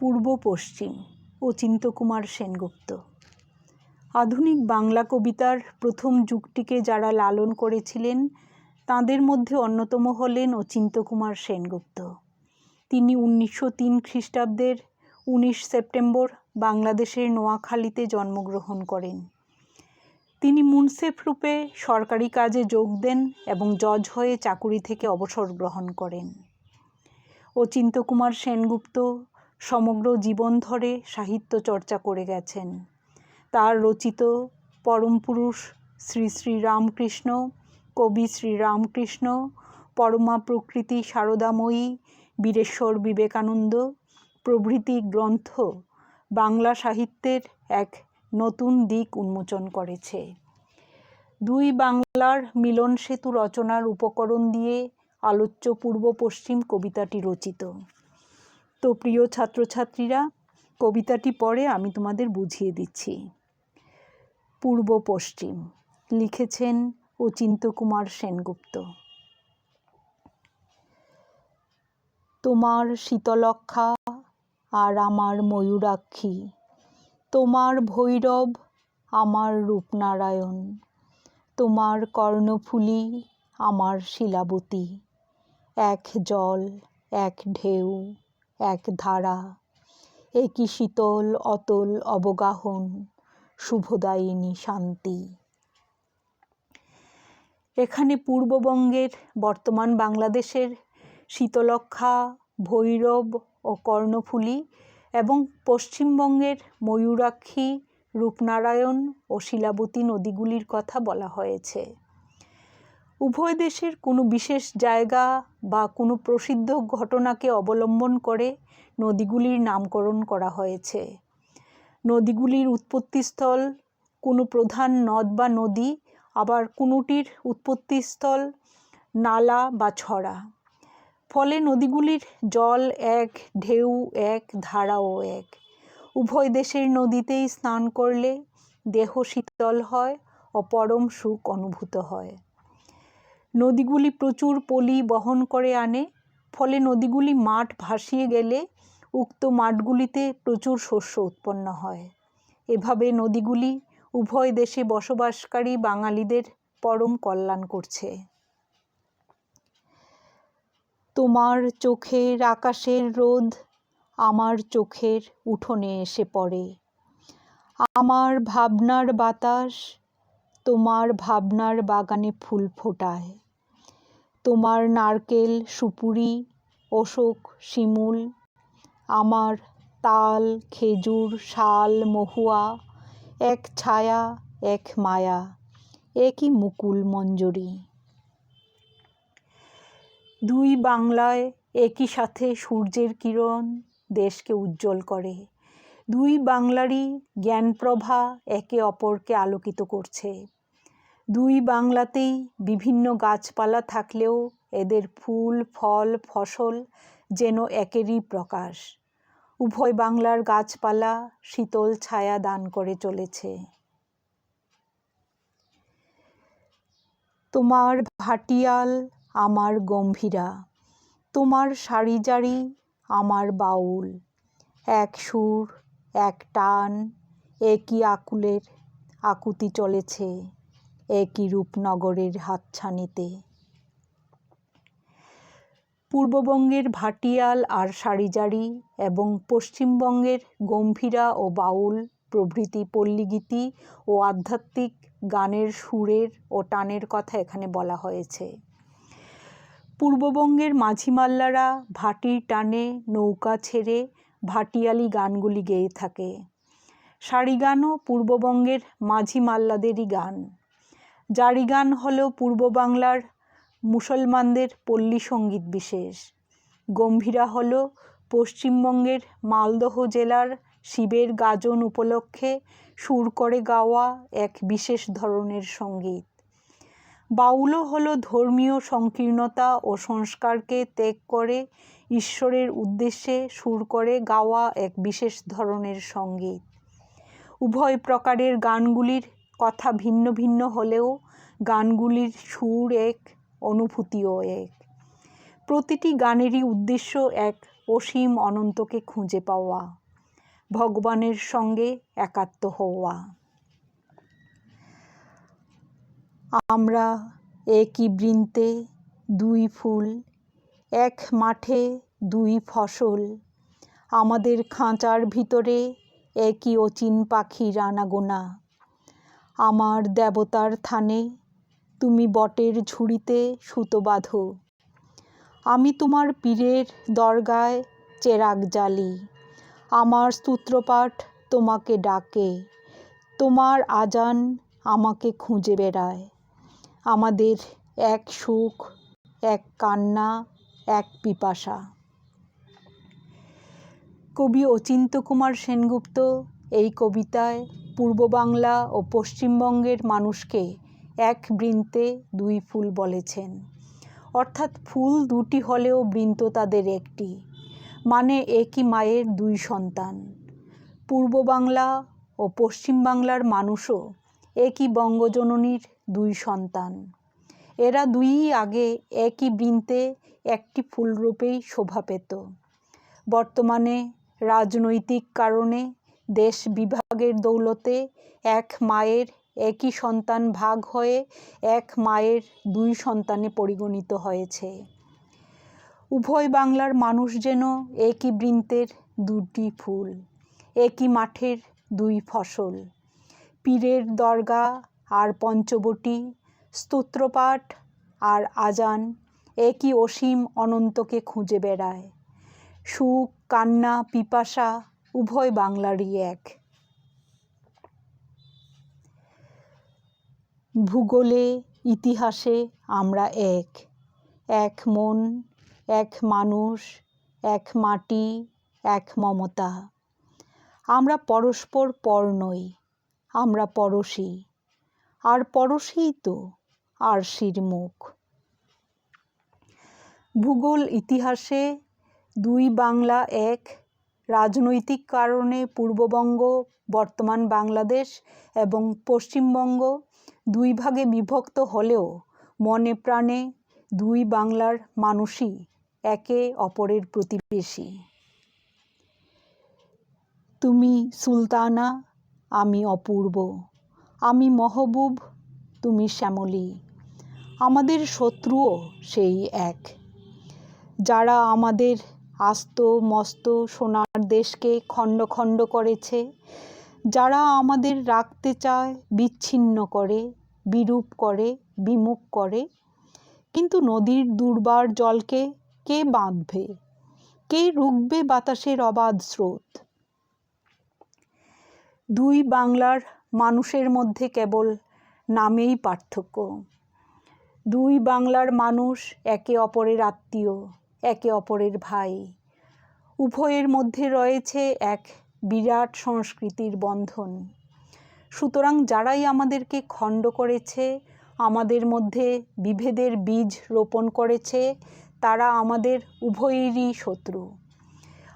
পূর্ব পশ্চিম অচিন্ত্যকুমার সেনগুপ্ত। আধুনিক বাংলা কবিতার প্রথম যুগটিকে যারা লালন করেছিলেন, তাদের মধ্যে অন্যতম হলেন অচিন্ত্যকুমার সেনগুপ্ত। তিনি উনিশশো তিন খ্রিস্টাব্দের উনিশ সেপ্টেম্বর বাংলাদেশের নোয়াখালীতে জন্মগ্রহণ করেন। তিনি মুনসেফ রূপে সরকারি কাজে যোগ দেন এবং জজ হয়ে চাকুরি থেকে অবসর গ্রহণ করেন। অচিন্ত্যকুমার সেনগুপ্ত সমগ্র জীবন ধরে সাহিত্য চর্চা করে গেছেন। তার রচিত পরমপুরুষ শ্রী শ্রী রামকৃষ্ণ, কবি শ্রী রামকৃষ্ণ, পরমা প্রকৃতি সারদাময়ী বীরেশ্বর বিবেকানন্দ প্রভৃতি গ্রন্থ বাংলা সাহিত্যের এক নতুন দিক উন্মোচন করেছে। দুই বাংলার মিলন সেতু রচনার উপকরণ দিয়ে আলোচ্য পূর্ব পশ্চিম কবিতাটি রচিত। তো প্রিয় ছাত্রছাত্রীরা, কবিতাটি পড়ে আমি তোমাদের বুঝিয়ে দিচ্ছি। পূর্ব পশ্চিম, লিখেছেন অচিন্ত্যকুমার সেনগুপ্ত। তোমার শীতলক্ষা আর আমার ময়ূরাক্ষী, তোমার ভৈরব, আমার রূপনারায়ণ, তোমার কর্ণফুলি, আমার শিলাবতী, এক জল, এক ঢেউ এক ধারা। একই শীতল, অতল, অবগাহন, শুভদায়িনী শান্তি? এখানে পূর্ববঙ্গের, বর্তমান বাংলাদেশের শীতলক্ষা ভৈরব ও কর্ণফুলী এবং পশ্চিমবঙ্গের ময়ূরাক্ষী, রূপনারায়ণ ও শিলাবতী নদীগুলির কথা বলা হয়েছে। উভয় দেশের কোনো বিশেষ জায়গা বা কোনো প্রসিদ্ধ ঘটনাকে অবলম্বন করে নদীগুলির নামকরণ করা হয়েছে। নদীগুলির উৎপত্তিস্থল, কোনো প্রধান নদ বা নদী, আবার কোনোটির উৎপত্তিস্থল নালা বা ছড়া। ফলে নদীগুলির জল এক, ঢেউ এক, ধারাও এক। উভয় দেশের নদীতেই স্নান করলে দেহ শীতল হয় ও পরম সুখ অনুভূত হয়। নদীগুলি প্রচুর পলি বহন করে আনে, ফলে নদীগুলি মাঠ ভাসিয়ে গেলে উক্ত মাঠগুলিতে প্রচুর শস্য উৎপন্ন হয়। এভাবে নদীগুলি উভয় দেশে বসবাসকারী বাঙালিদের পরম কল্যাণ করছে। তোমার চোখের আকাশের রোদ আমার চোখের উঠোনে এসে পড়ে। আমার ভাবনার বাতাস তোমার ভাবনার বাগানে ফুল ফোটায়। তোমার নারকেল, সুপুরি, অশোক, শিমুল, আমার তাল, খেজুর, শাল, মহুয়া, এক ছায়া, এক মায়া, একই মুকুল মঞ্জরি। দুই বাংলায় একই সাথে সূর্যের কিরণ দেশকে উজ্জ্বল করে। দুই বাংলারই জ্ঞানপ্রভা একে অপরকে আলোকিত করছে। দুই বাংলাতেই বিভিন্ন গাছপালা থাকলেও এদের ফুল, ফল, ফসল যেন একেরই প্রকাশ। উভয় বাংলার গাছপালা শীতল ছায়া দান করে চলেছে। তোমার ভাটিয়াল আমার গম্ভীরা, তোমার সারি জারি আমার বাউল। এক সুর এক টান একই আকুলের আকুতি চলেছে একই রূপনগরের হাতছানিতে? পূর্ববঙ্গের ভাটিয়াল আর সারিজারি এবং পশ্চিমবঙ্গের গম্ভীরা ও বাউল প্রভৃতি পল্লীগীতি ও আধ্যাত্মিক গানের সুরের ও টানের কথা এখানে বলা হয়েছে। পূর্ববঙ্গের মাঝিমাল্লারা ভাটির টানে নৌকা ছেড়ে ভাটিয়ালি গানগুলি গেয়ে থাকে। সারি গানও পূর্ববঙ্গের মাঝি মাল্লাদেরই গান। জারি গান হল পূর্ব বাংলার মুসলমানদের পল্লী সংগীত বিশেষ। গম্ভীরা হল পশ্চিমবঙ্গের মালদহ জেলার শিবের গাজন উপলক্ষে সুর করে গাওয়া এক বিশেষ ধরনের সংগীত। বাউলও হলো ধর্মীয় সংকীর্ণতা ও সংস্কারকে ত্যাগ করে ঈশ্বরের উদ্দেশ্যে সুর করে গাওয়া এক বিশেষ ধরনের সংগীত। উভয় প্রকারের গানগুলির কথা ভিন্ন ভিন্ন হলেও গানগুলির সুর এক, অনুভূতিও এক। প্রতিটি গানেরই উদ্দেশ্য এক, অসীম অনন্তকে খুঁজে পাওয়া, ভগবানের সঙ্গে একাত্ম হওয়া। আমরা একই বৃন্তে দুই ফুল এক মাঠে দুই ফসল। আমাদের খাঁচার ভিতরে একই অচিন পাখির আনাগোনা আমার দেবতার থানে তুমি বটের ঝুড়িতে সুতো বাঁধো। আমি তোমার পীরের দরগায় চেরাগ জ্বালি। আমার সূত্রপাঠ তোমাকে ডাকে। তোমার আজান আমাকে খুঁজে বেড়ায়। আমাদের এক সুখ, এক কান্না এক পিপাসা। কবি অচিন্ত কুমার সেনগুপ্ত এই কবিতায় পূর্ব বাংলা ও পশ্চিমবঙ্গের মানুষকে এক বৃন্তে দুই ফুল বলেছেন। অর্থাৎ ফুল দুটি হলেও বৃন্ত তাদের একটি মানে একই মায়ের দুই সন্তান। পূর্ব বাংলা ও পশ্চিম বাংলার মানুষও একই বঙ্গজননীর দুই সন্তান। এরা দুই আগে একই বৃন্তে একটি ফুলরূপেই শোভা পেত। বর্তমানে রাজনৈতিক কারণে দেশ বিভাগের দৌলতে এক মায়ের একই সন্তান ভাগ হয়ে এক মায়ের দুই সন্তানে পরিগণিত হয়েছে। উভয় বাংলার মানুষ যেন একই বৃন্তের দুটি ফুল, একই মাঠের দুই ফসল। পীরের দরগা আর পঞ্চবটি স্তোত্রপাঠ আর আজান একই অসীম অনন্তকে খুঁজে বেড়ায়। সুখ, কান্না, পিপাসা উভয় বাংলারই এক। ভূগোলে, ইতিহাসে আমরা এক। এক মন, এক মানুষ, এক মাটি, এক মমতা। আমরা পরস্পর পর নই, আমরা পরশী। আর পরশীই তো আরশির মুখ। ভূগোল ইতিহাসে দুই বাংলা এক রাজনৈতিক কারণে পূর্ববঙ্গ, বর্তমান বাংলাদেশ এবং পশ্চিমবঙ্গ দুই ভাগে বিভক্ত হলেও মনে প্রাণে দুই বাংলার মানুষই একে অপরের প্রতিবেশী। তুমি সুলতানা, আমি অপূর্ব। আমি মহবুব, তুমি শ্যামলী। আমাদের শত্রুও সেই এক। যারা আমাদের আস্ত মস্ত সোনার দেশকে খণ্ড খণ্ড করেছে, যারা আমাদের রাখতে চায়, বিচ্ছিন্ন করে, বিরূপ করে, বিমুখ করে, কিন্তু নদীর দুর্বার জলকে কে বাঁধবে? কে রুখবে বাতাসের অবাধ স্রোত? দুই বাংলার মানুষের মধ্যে কেবল নামেই পার্থক্য। দুই বাংলার মানুষ একে অপরের আত্মীয়, একে অপরের ভাই। উভয়ের মধ্যে রয়েছে এক বিরাট সংস্কৃতির বন্ধন। সুতরাং যারাই আমাদেরকে খণ্ড করেছে, আমাদের মধ্যে বিভেদের বীজ রোপণ করেছে, তারা আমাদের উভয়েরই শত্রু।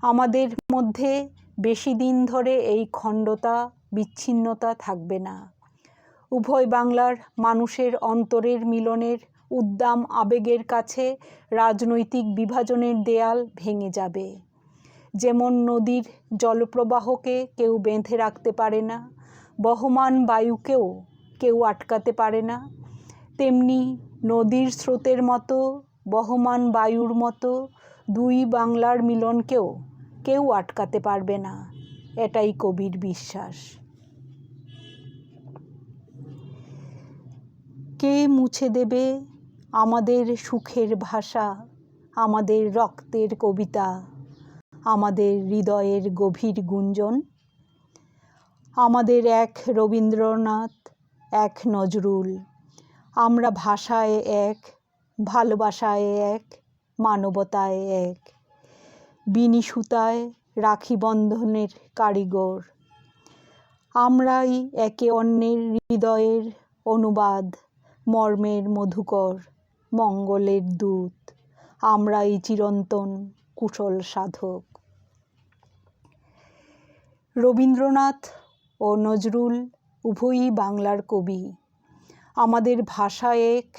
আমাদের মধ্যে বেশি দিন ধরে এই খণ্ডতা, বিচ্ছিন্নতা থাকবে না। উভয় বাংলার মানুষের অন্তরের মিলনের উদ্দাম আবেগের কাছে রাজনৈতিক বিভাজনের দেয়াল ভেঙে যাবে। যেমন নদীর জলপ্রবাহকে কেউ বেঁধে রাখতে পারে না, বহমান বায়ুকেও কেউ আটকাতে পারে না, তেমনি নদীর স্রোতের মতো, বহমান বায়ুর মতো দুই বাংলার মিলনকেও কেউ আটকাতে পারবে না। এটাই কবির বিশ্বাস। কে মুছে দেবে আমাদের সুখের ভাষা, আমাদের রক্তের কবিতা, আমাদের হৃদয়ের গভীর গুঞ্জন? আমাদের এক রবীন্দ্রনাথ, এক নজরুল, আমরা ভাষায় এক, ভালোবাসায় এক, মানবতায় এক। বিনি সুতায় রাখি বন্ধনের কারিগর। আমরাই একে অন্যের হৃদয়ের অনুবাদ। মর্মের মধুকর, মঙ্গলের দূত, আমরাই চিরন্তন কুশল সাধক। রবীন্দ্রনাথ ও নজরুল উভয়ই বাংলার কবি। আমাদের ভাষা এক,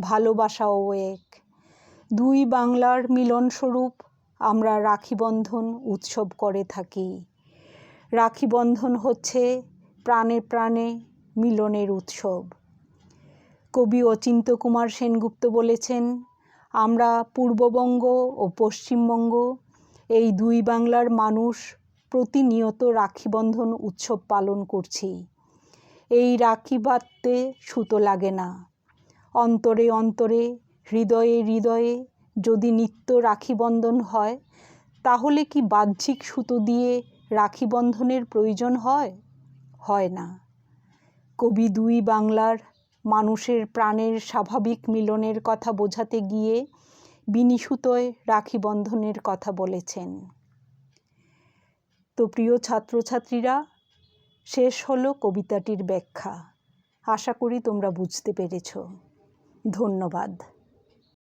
ভালোবাসাও এক। দুই বাংলার মিলনস্বরূপ আমরা রাখিবন্ধন উৎসব করে থাকি। রাখিবন্ধন হচ্ছে প্রাণে প্রাণে মিলনের উৎসব। কবি অচিন্ত কুমার সেনগুপ্ত বলেছেন, আমরা পূর্ববঙ্গ ও পশ্চিমবঙ্গ, এই দুই বাংলার মানুষ প্রতিনিয়ত রাখি বন্ধন উৎসব পালন করছি। এই রাখি বাঁধতে সুতো লাগে না। অন্তরে অন্তরে, হৃদয়ে হৃদয়ে যদি নিত্য রাখি বন্ধন হয়, তাহলে কি বাহ্যিক সুতো দিয়ে রাখি বন্ধনের প্রয়োজন হয়? হয় না। কবি দুই বাংলার মানুষের প্রাণের স্বাভাবিক মিলনের কথা বোঝাতে গিয়ে বিনিসুতয় রাখি বন্ধনের কথা বলেছেন। তো প্রিয় ছাত্রছাত্রীরা, শেষ হলো কবিতাটির ব্যাখ্যা। আশা করি তোমরা বুঝতে পেরেছ। ধন্যবাদ।